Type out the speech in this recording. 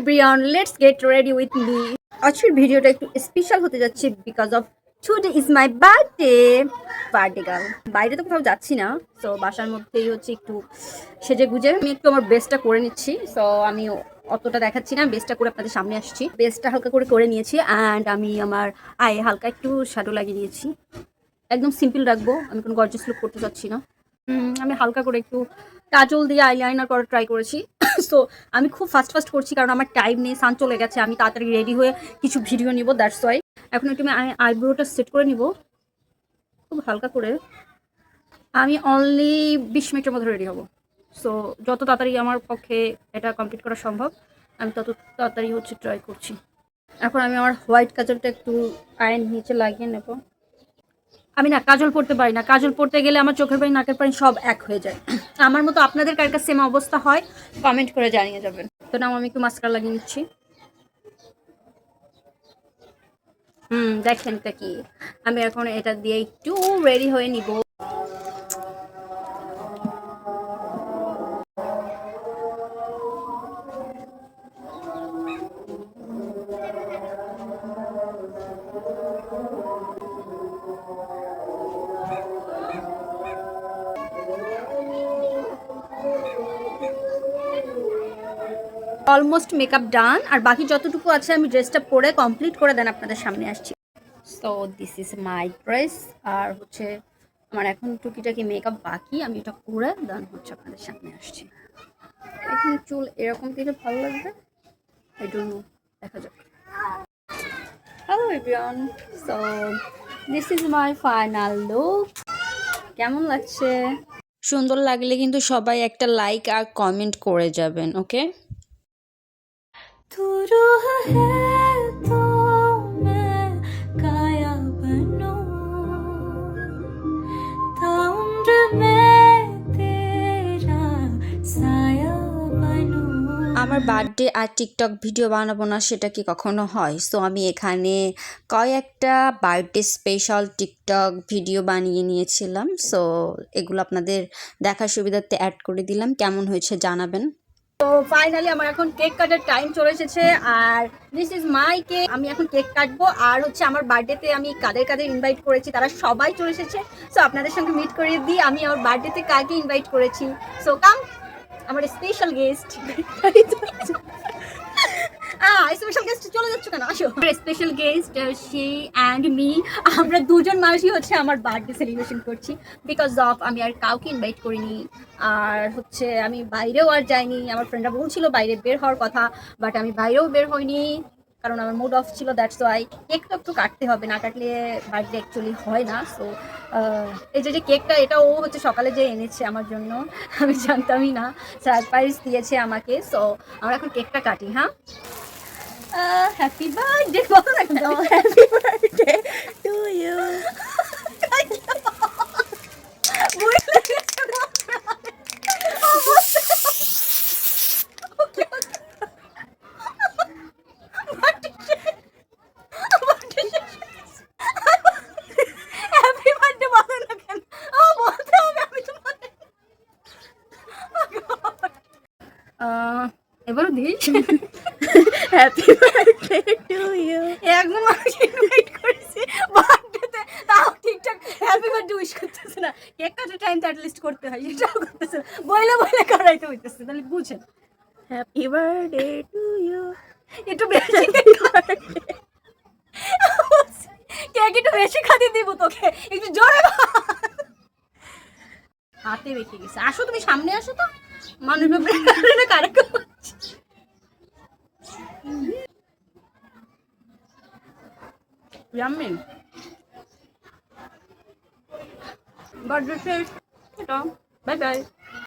Everyone let's get ready with me আজকের ভিডিওটা একটু স্পেশাল হতে যাচ্ছে because of today is my birthday birthday girl বাইরে তো কোথাও যাচ্ছি না তো বাসার মধ্যেই হচ্ছে একটু সেজে গুজে। আমি একটু আমার বেস্টটা করে নিচ্ছি সো আমি অতটা দেখাচ্ছি না বেস্টটা করে আপনাদের সামনে আসছি। বেস্টটা হালকা করে করে নিয়েছি অ্যান্ড আমি আমার আয়ে হালকা একটু শ্যাডো লাগিয়ে নিয়েছি। একদম সিম্পল রাখব, আমি কোনো গর্জেস লুক করতে চাচ্ছি না। আমি হালকা করে একটু কাজল দিয়ে আইলাইনার করার ট্রাই করেছি। সো আমি খুব ফাস্ট ফাস্ট করছি কারণ আমার টাইম নেই সান চলে গেছে, আমি তাড়াতাড়ি রেডি হয়ে কিছু ভিডিও নিব দ্যাটস ওয়াই এখন একটু আমি আইব্রোটা সেট করে নিব। খুব হালকা করে। আমি অনলি বিশ মিনিটের মধ্যে রেডি হব। সো যত তাড়াতাড়ি আমার পক্ষে এটা কমপ্লিট করা সম্ভব, আমি তত তাড়াতাড়ি হচ্ছে ট্রাই করছি। এখন আমি আমার হোয়াইট কাজলটা একটু আয়ন নিচে লাগিয়ে নেব। আমি না, কাজল পড়তে পারি না। কাজল পড়তে গেলে আমার চোখের পানি, নাকের পানি সব এক হয়ে যায়। আমার মতো আপনাদের কার কাছে সেম অবস্থা হয় কমেন্ট করে জানিয়ে যাবেন। তো নাম আমি একটু মাস্কার লাগিয়ে নিচ্ছি। হুম, দেখেন এটা কি। আমি এখন এটা দিয়ে একটু রেডি হয়ে নিব। অলমোস্ট মেকআপ ডান, আর বাকি যতটুকু আছে আমি ড্রেসটা পরে কমপ্লিট করে দেন আপনাদের সামনে আসছি। So this is my dress আর হচ্ছে আমার এখন টুকিটাকি মেকআপ বাকি, আমি এটা করে দেন হচ্ছে আপনাদের সামনে আসছি। এখন চুল এরকম দিলে ভালো লাগবে? আই ডোন্ট নো দেখা যাক। Hello everyone so this is my final look কেমন লাগছে? সুন্দর লাগলে কিন্তু সবাই একটা লাইক আর কমেন্ট করে যাবেন ওকে तू रूह है तो मैं काया बनूं ताउम्र मैं तेरा साया बनूं আমার বার্থডে আর টিকটক ভিডিও বানাবো না সেটা কি কখনো হয় সো আমি এখানে কয়েকটা বার্থডে স্পেশাল টিকটক ভিডিও বানিয়ে নিয়েছিলাম সো এগুলো আপনাদের দেখার সুবিধার্থে অ্যাড করে দিলাম কেমন হয়েছে জানাবেন তো ফাইনালি আমার এখন কেক কাটার টাইম চলে এসেছে আর দিস ইজ মাই কেক আমি এখন কেক কাটবো আর হচ্ছে আমার বার্থডেতে আমি কাদের কাদের ইনভাইট করেছি তারা সবাই চলে এসেছে। সো আপনাদের সঙ্গে মিট করিয়ে দিই। আমি আমার বার্থডেতে কাকে ইনভাইট করেছি? সো কাম আমার স্পেশাল গেস্ট স্পেশাল গেস্ট চলে যাচ্ছ কেন? আসো। Special guest she and me আমরা দুজন মানুষই হচ্ছে আমার বার্থডে সেলিব্রেশন করছি। বিকজ অফ আমি আর কাউকে ইনভাইট করিনি, আর হচ্ছে আমি বাইরেও আর যাইনি। আমার ফ্রেন্ডরা বলছিল বাইরে বের হওয়ার কথা বাট আমি বাইরেও বের হইনি, কারণ আমার মুড অফ ছিল দ্যাটস ওয়াই কেক তো একটু কাটতে হবে, না কাটলে বার্থডে অ্যাকচুয়ালি হয় না সো এই যে যে কেকটা এটা ও হচ্ছে সকালে যে এনেছে আমার জন্য, আমি জানতামই না। সারপ্রাইজ দিয়েছে আমাকে সো আমরা এখন কেকটা কাটি হ্যাঁ? হ্যাপি বার্থডে বলো না হ্যাপি বার্থডে টু ইউ কেন এবারও this happy birthday to you একজন মানুষ ইনভাইট করেছি। বার্থডেতে তাও ঠিকঠাক। হ্যাপি বার্থডে উইশ করতেছে না। কেক কাটার টাইম তো অ্যাটলিস্ট করতে হয় সেটাও করতেছে না। বইলে বইলে করাইতে হইতেছে তাহলে বুঝেন। হ্যাপি বার্থডে টু ইউ একটু বেশি কেক একটু বেশি খাতে দিব তোকে। একটু জোরে। হাতে বেঁকে গেছে। আসো তুমি সামনে আসো তো। মানুষ ব্যাপারে কারে Yummy. বার্থডে শেষ এটা বাই বাই